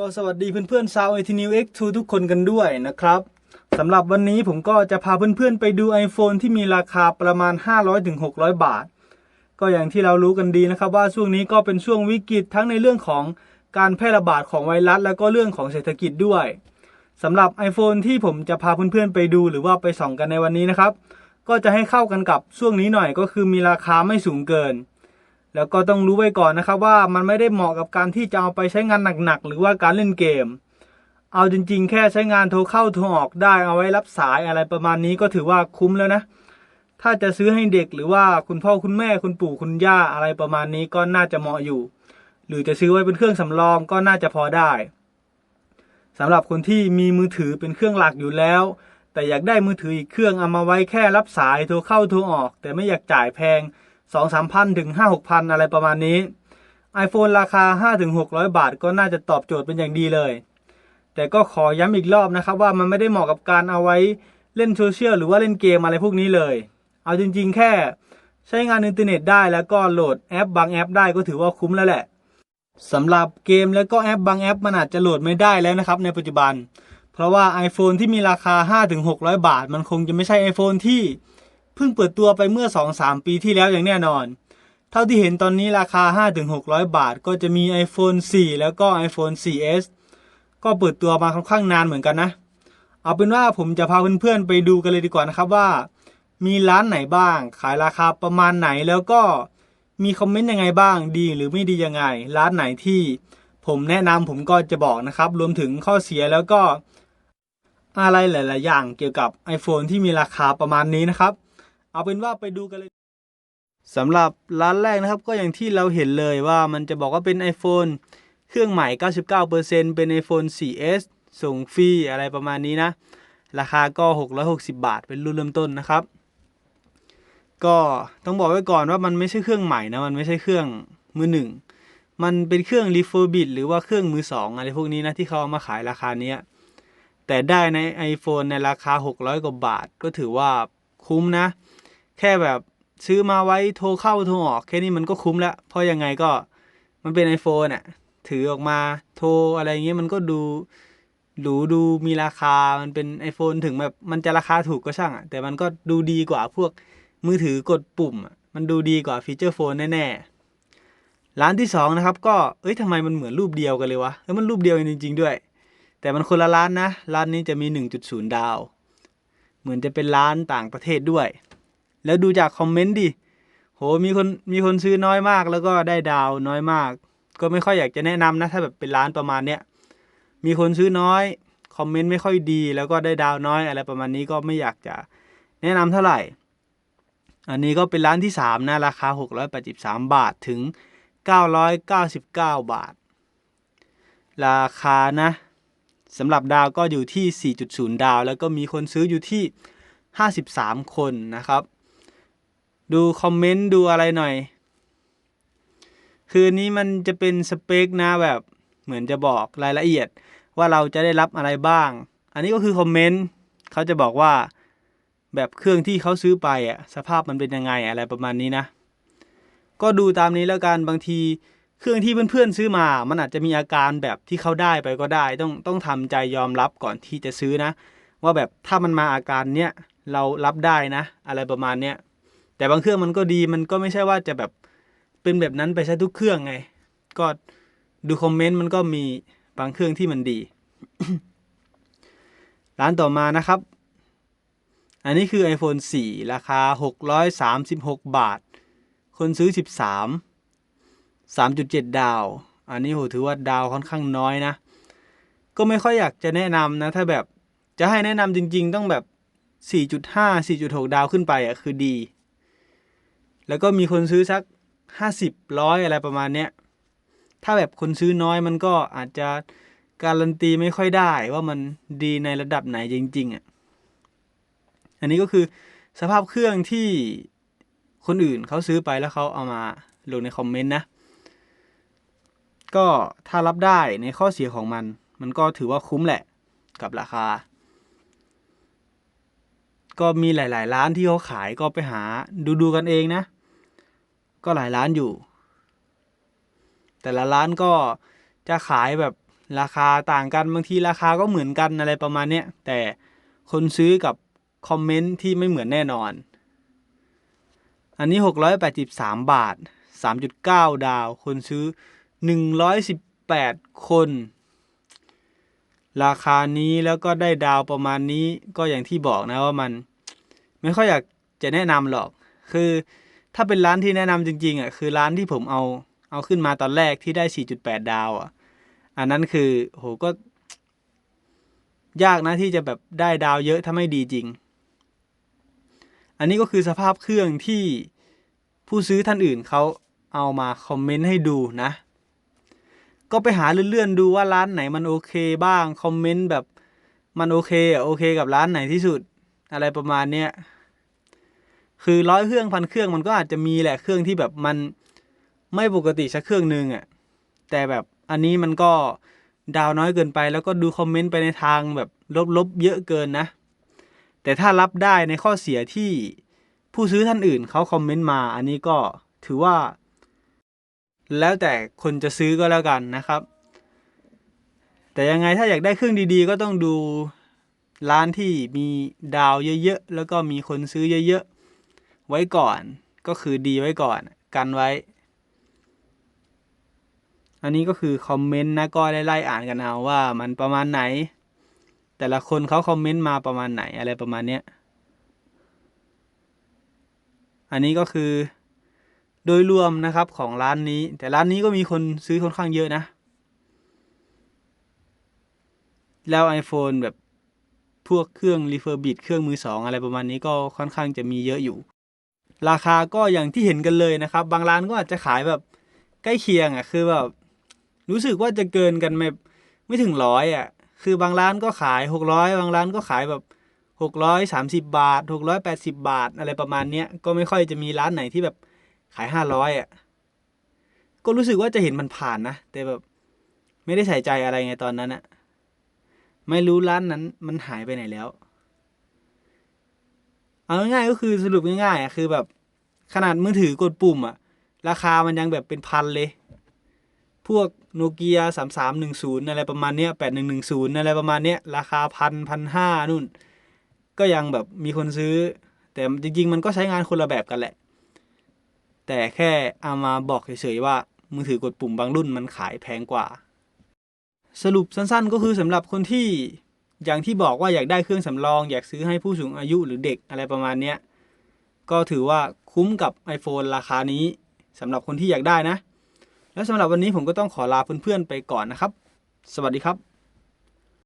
ก็สวัสดีเพื่อนๆชาวไอทีนิวเอ็กทุกคนกันด้วยนะครับสำหรับวันนี้ผมก็จะพาเพื่อนๆไปดู iPhone ที่มีราคาประมาณ 500-600 บาท ก็อย่างที่เรารู้กันดีนะครับว่าช่วงนี้ก็เป็นช่วงวิกฤตทั้งในเรื่องของการแพร่ระบาดของไวรัส แล้วก็เรื่องของเศรษฐกิจด้วยสำหรับ iPhone ที่ผมจะพาเพื่อนๆไปดูหรือว่าไปส่องกันในวันนี้นะครับ ก็จะให้เข้ากันกับช่วงนี้หน่อยก็คือมีราคาไม่สูงเกิน แล้วก็ต้องรู้ไว้ก่อนนะครับว่ามันไม่ได้เหมาะกับการที่จะเอาไปใช้งานหนักๆหรือว่าการเล่นเกม เอาจริงๆ แค่ใช้งานโทรเข้าโทรออกได้เอาไว้รับสายอะไรประมาณนี้ก็ถือว่าคุ้มแล้วนะ ถ้าจะซื้อให้เด็กหรือว่าคุณพ่อคุณแม่คุณปู่คุณย่าอะไรประมาณนี้ก็น่าจะเหมาะอยู่ หรือจะซื้อไว้เป็นเครื่องสำรองก็น่าจะพอได้สำหรับคนที่มีมือถือเป็นเครื่องหลักอยู่แล้ว แต่อยากได้มือถืออีกเครื่องเอามาไว้แค่รับสายโทรเข้าโทรออก แต่ไม่อยากจ่ายแพง สองสามพันถึงห้าหกพันอะไรประมาณนี้ iPhone ราคาห้าถึงหกร้อยบาท ก็น่าจะตอบโจทย์เป็นอย่างดีเลย แต่ก็ขอย้ำอีกรอบนะครับว่ามันไม่ได้เหมาะกับการเอาไว้เล่นโซเชียลหรือว่าเล่นเกมอะไรพวกนี้เลย เอาจริงๆ แค่ใช้งานอินเทอร์เน็ตได้แล้วก็โหลดแอปบางแอปได้ก็ถือว่าคุ้มแล้วแหละสำหรับเกมแล้วก็แอปบางแอปมันอาจจะโหลดไม่ได้แล้วนะครับในปัจจุบัน เพราะว่า iPhone ที่มีราคา 5-600 บาท มันคงจะไม่ใช่ iPhone ที่ เพิ่งเปิดตัวไปเมื่อ 2-3 ปีที่แล้วอย่างแน่นอน เท่าที่เห็นตอนนี้ราคา 5-600 บาท ก็จะมี iPhone 4 แล้วก็ iPhone 4S ก็เปิดตัวมาค่อนข้างนานเหมือนกันนะ เอาเป็นว่าผมจะพาเพื่อนๆไปดูกันเลยดีกว่านะครับว่า มีร้านไหนบ้าง ขายราคาประมาณไหนแล้วก็มีคอมเมนต์ยังไงบ้างดีหรือไม่ดียังไง ร้านไหนที่ผมแนะนำผมก็จะบอกนะครับ รวมถึงข้อเสียแล้วก็อะไรหลาย ๆ อย่างเกี่ยวกับ iPhone ที่มีราคาประมาณนี้นะครับ เอาเป็นว่าไปดูกันเลยสำหรับร้านแรกนะครับก็อย่างที่เราเห็นเลยว่ามันจะบอกว่าเป็น iPhone เครื่องใหม่ 99%เป็น iPhone 4S ส่งฟรีอะไรประมาณนี้นะ ราคาก็ 660 บาท เป็นรุ่นเริ่มต้นนะครับ ก็ต้องบอกไว้ก่อนว่ามันไม่ใช่เครื่องใหม่นะ มันไม่ใช่เครื่องมือหนึ่ง มันเป็นเครื่อง refurbish หรือว่าเครื่องมือสองอะไรพวกนี้นะที่เขาเอามาขายราคาเนี้ย แต่ได้ใน iPhone ในราคา 600 กว่าบาทก็ถือว่าคุ้มนะ แค่แบบซื้อมาไว้โทรเข้าโทรออก แค่นี้มันก็คุ้มแล้ว เพราะยังไงก็มันเป็น iPhone อะ ถือออกมาโทรอะไรเงี้ยมันก็ดูหรูดูมีราคา มันเป็น iPhone ถึงแบบมันจะราคาถูกก็ช่างอะ แต่มันก็ดูดีกว่าพวกมือถือกดปุ่ม มันดูดีกว่าฟีเจอร์โฟนแน่ๆ ร้านที่สองนะครับ ก็ เอ้ยทำไมมันเหมือนรูปเดียวกันเลยวะเอ้ยมันรูปเดียวจริง ๆ ด้วย แต่มันคนละร้านนะ ร้านนี้จะมี 1.0 ดาว เหมือนจะเป็นร้านต่างประเทศด้วย แล้วดูจากคอมเมนต์ดิโหมีคนมีคนซื้อน้อยมาก แล้วก็ได้ดาวน้อยมาก ก็ไม่ค่อยอยากจะแนะนำนะ ถ้าแบบเป็นร้านประมาณเนี้ยมีคนซื้อน้อยคอมเมนต์ไม่ค่อยดี แล้วก็ได้ดาวน้อยอะไรประมาณนี้ก็ไม่อยากจะแนะนำเท่าไหร่ อันนี้ก็เป็นร้านที่สามนะ ราคา 683 บาทถึง 999 บาท ราคานะสำหรับดาวก็อยู่ที่ 4.0 ดาว แล้วก็มีคนซื้ออยู่ที่ 53 คนนะครับ ดูคอมเมนต์ดูอะไรหน่อย คือนนี้มันจะเป็นสเปคนะแบบ เหมือนจะบอกรายละเอียดว่าเราจะได้รับอะไรบ้าง อันนี้ก็คือคอมเมนต์เขาจะบอกว่าแบบเครื่องที่เขาซื้อไปอะสภาพมันเป็นยังไงอะไรประมาณนี้นะ ก็ดูตามนี้แล้วกันบางทีเครื่องที่เพื่อนๆซื้อมา มันอาจจะมีอาการแบบที่เขาได้ไปก็ได้ ต้องต้องทำใจยอมรับก่อนที่จะซื้อนะ ว่าแบบถ้ามันมาอาการเนี้ยเรารับได้นะ อะไรประมาณเนี้ย แต่บางเครื่องมันก็ดีมันก็ไม่ใช่ว่าจะแบบเป็นแบบนั้นไปใช้ทุกเครื่องไง ก็ดูคอมเมนต์มันก็มีบางเครื่องที่มันดี ร้านต่อมานะครับ อันนี้คือ iPhone 4 ราคา 636 บาท คนซื้อ 13 3.7 ดาว อันนี้โหถือว่าดาวค่อนข้างน้อยนะ ก็ไม่ค่อยอยากจะแนะนำนะ ถ้าแบบจะให้แนะนำจริง ๆ ต้องแบบ 4.5 4.6 ดาวขึ้นไปอะคือดี แล้วก็มีคนซื้อสัก50ร้อยอะไรประมาณเนี้ยถ้าแบบคนซื้อน้อยมันก็อาจจะการันตีไม่ค่อยได้ว่ามันดีในระดับไหนจริงๆอะอันนี้ก็คือสภาพเครื่องที่คนอื่นเขาซื้อไปแล้วเขาเอามาลงในคอมเมนต์นะ ก็ถ้ารับได้ในข้อเสียของมัน มันก็ถือว่าคุ้มแหละกับราคา ก็มีหลาย ๆ ร้านที่เขาขายก็ไปหาดูดูกันเองนะ ก็หลายร้านอยู่ แต่ละร้านก็จะขายแบบราคาต่างกันบางทีราคาก็เหมือนกันอะไรประมาณเนี้ยแต่คนซื้อกับคอมเมนต์ที่ไม่เหมือนแน่นอน อันนี้ 683 บาท 3.9 ดาว คนซื้อ 118 คน ราคานี้แล้วก็ได้ดาวประมาณนี้ก็อย่างที่บอกนะว่ามัน ไม่ค่อยอยากจะแนะนำหรอก คือ ถ้าเป็นร้านที่แนะนำจริงๆอะคือร้านที่ผมเอาเอาขึ้นมาตอนแรกที่ได้ 4.8 ดาวอะ อันนั้นคือโหก็ ยากนะที่จะแบบได้ดาวเยอะถ้าไม่ดีจริง อันนี้ก็คือสภาพเครื่องที่ผู้ซื้อท่านอื่นเขาเอามาคอมเมนต์ให้ดูนะ ก็ไปหาเลื่อนๆดูว่าร้านไหนมันโอเคบ้าง คอมเมนต์แบบมันโอเคอะโอเคกับร้านไหนที่สุด อะไรประมาณเนี้ย คือร้อยเครื่องพันเครื่องมันก็อาจจะมีแหละเครื่องที่แบบมันไม่ปกติสักเครื่องหนึ่งอะแต่แบบอันนี้มันก็ดาวน้อยเกินไป แล้วก็ดูคอมเมนต์ไปในทางแบบลบๆเยอะเกินนะ แต่ถ้ารับได้ในข้อเสียที่ผู้ซื้อท่านอื่นเขาคอมเมนต์มา อันนี้ก็ถือว่า แล้วแต่คนจะซื้อก็แล้วกันนะครับ แต่ยังไงถ้าอยากได้เครื่องดีๆ ก็ต้องดูร้านที่มีดาวเยอะๆแล้วก็มีคนซื้อเยอะๆ ไว้ก่อน ก็คือดีไว้ก่อน กันไว้ อันนี้ก็คือคอมเมนต์นะก็ไล่ๆอ่านกันเอาว่ามันประมาณไหน แต่ละคนเขาคอมเมนต์มาประมาณไหนอะไรประมาณเนี้ยอันนี้ก็คือโดยรวมนะครับของร้านนี้ แต่ร้านนี้ก็มีคนซื้อค่อนข้างเยอะนะ แล้ว iPhone แบบพวกเครื่องรีเฟอร์บิดเครื่องมือสองอะไรประมาณนี้ก็ค่อนข้างจะมีเยอะอยู่ ราคาก็อย่างที่เห็นกันเลยนะครับ บางร้านก็อาจจะขายแบบใกล้เคียงอะคือแบบรู้สึกว่าจะเกินกันไม่ไม่ถึงร้อยอะคือบางร้านก็ขายหกร้อยบางร้านก็ขายแบบหกร้อยสามสิบาทหกร้อยแปดสิบาท อะไรประมาณเนี้ยก็ไม่ค่อยจะมีร้านไหนที่แบบขายห้าร้อยอะก็รู้สึกว่าจะเห็นมันผ่านนะ แต่แบบไม่ได้ใส่ใจอะไรไงตอนนั้นอะไม่รู้ร้านนั้นมันหายไปไหนแล้ว เอาง่ายๆก็คือสรุปง่ายๆอะคือแบบขนาดมือถือกดปุ่มอะ ราคามันยังแบบเป็นพันเลย พวกโนเกียสามสามหนึ่งศูนย์อะไรประมาณเนี้ยแปดหนึ่งหนึ่งศูนย์อะไรประมาณเนี้ยราคาพันพันห้านู่น ก็ยังแบบมีคนซื้อ แต่จริง ๆ มันก็ใช้งานคนละแบบกันแหละ แต่แค่เอามาบอกเฉยๆว่ามือถือกดปุ่มบางรุ่นมันขายแพงกว่า สรุปสั้นๆ ก็คือสำหรับคนที่ อย่างที่บอกว่าอยากได้เครื่องสำรอง อยากซื้อให้ผู้สูงอายุหรือเด็กอะไรประมาณเนี้ยก็ถือว่าคุ้มกับ iPhone ราคานี้สำหรับคนที่อยากได้นะ แล้วสำหรับวันนี้ผมก็ต้องขอลาเพื่อนๆไปก่อนนะครับ สวัสดีครับ